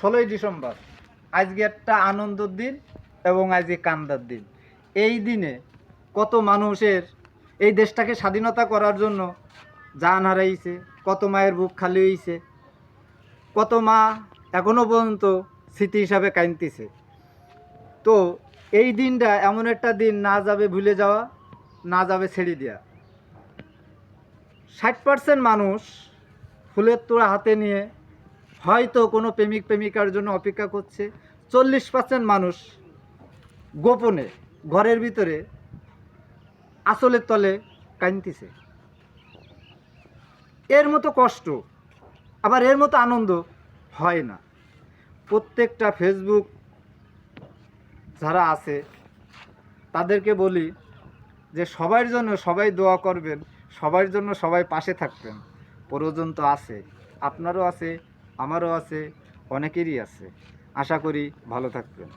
ষোলোই ডিসেম্বর। আজকে একটা আনন্দের দিন এবং আজকে কান্দার দিন। এই দিনে কত মানুষের এই দেশটাকে স্বাধীনতা করার জন্য জান হারাইছে, কত মায়ের বুক খালি হয়েছে কত মা এখনও পর্যন্ত স্মৃতি হিসাবে কাঁদতেছে। তো এই দিনটা এমন একটা দিন না যাবে ভুলে যাওয়া, না যাবে ছেড়ে দেওয়া ষাট পার্সেন্ট মানুষ ফুলের তোড়া হাতে নিয়ে হয়তো কোনো প্রেমিক প্রেমিকার জন্য অপেক্ষা করছে। চল্লিশ পার্সেন্ট মানুষ গোপনে, ঘরের ভিতরে, আসলের তলে কাঁদতেছে। এর মতো কষ্ট, আবার এর মতো আনন্দ হয় না। প্রত্যেকটা ফেসবুক যারা আছে, তাদেরকে বলি যে সবার জন্য সবাই দোয়া করবেন, সবার জন্য সবাই পাশে থাকবেন। প্রয়োজন তো আছে, আপনারও আছে আমারও আছে অনেকেরই আছে। আশা করি ভালো থাকবেন।